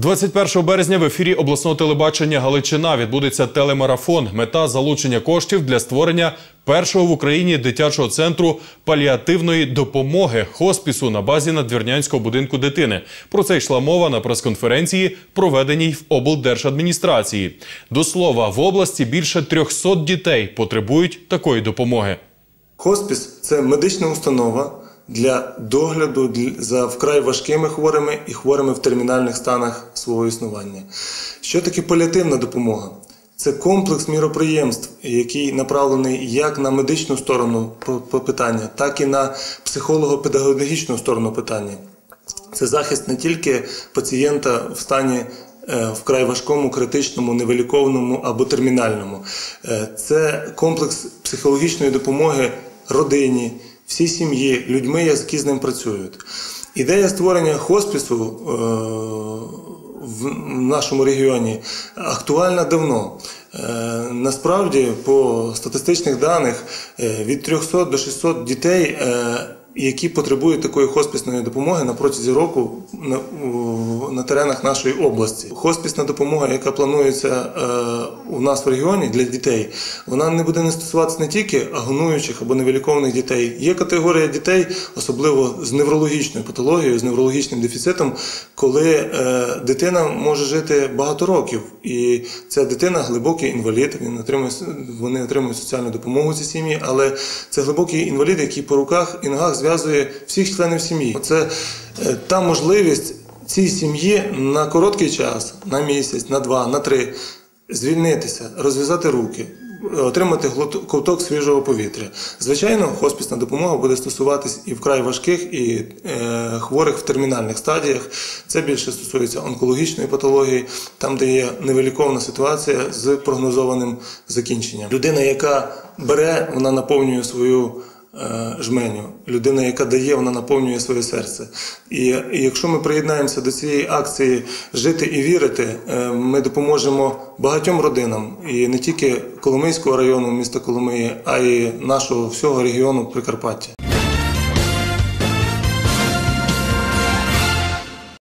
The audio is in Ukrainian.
21 березня в ефірі обласного телебачення Галичина відбудеться телемарафон. Мета залучення коштів для створення першого в Україні дитячого центру паліативної допомоги хоспісу на базі надвірнянського будинку дитини. Про це йшла мова на прес-конференції, проведеній в облдержадміністрації. До слова, в області більше 300 дітей потребують такої допомоги. Хоспіс це медична установа для догляду за вкрай важкими хворими і хворими в термінальних станах свого існування. Що таке паліативна допомога? Це комплекс міроприємств, який направлений як на медичну сторону питання, так і на психолого-педагогічну сторону питання. Це захист не тільки пацієнта в стані е, вкрай важкому, критичному, невилікованому або термінальному. Е, Це комплекс психологічної допомоги родині, всій сім'ї, людьми, які з ним працюють. Ідея створення хоспісу е, в нашому регіоні актуальна давно. Е, Насправді, по статистичних даних, е, від 300 до 600 дітей, які потребують такої хоспісної допомоги на протязі року на, на теренах нашої області. Хоспісна допомога, яка планується е, у нас в регіоні для дітей, вона не буде не стосуватися не тільки агонуючих або невилікованих дітей. Є категорія дітей, особливо з неврологічною патологією, з неврологічним дефіцитом, коли е, дитина може жити багато років, і ця дитина глибокий інвалід. Він отримує вони отримують соціальну допомогу ці сім'ї, але це глибокий інвалід, який по руках і ногах зв'язує всіх членів сім'ї. Це е, та можливість цій сім'ї на короткий час, на місяць, на два, на три, звільнитися, розв'язати руки. Отримати ковток свіжого повітря. Звичайно, хоспісна допомога буде стосуватись і вкрай важких, і е, хворих в термінальних стадіях. Це більше стосується онкологічної патології, там, де є невилікована ситуація з прогнозованим закінченням. Людина, яка бере, вона наповнює свою жменю. Людина, яка дає, вона наповнює своє серце. І, і якщо ми приєднаємося до цієї акції Жити і вірити, е, ми допоможемо багатьом родинам, і не тільки Коломийського району міста Коломиї, а й нашого всього регіону Прикарпаття.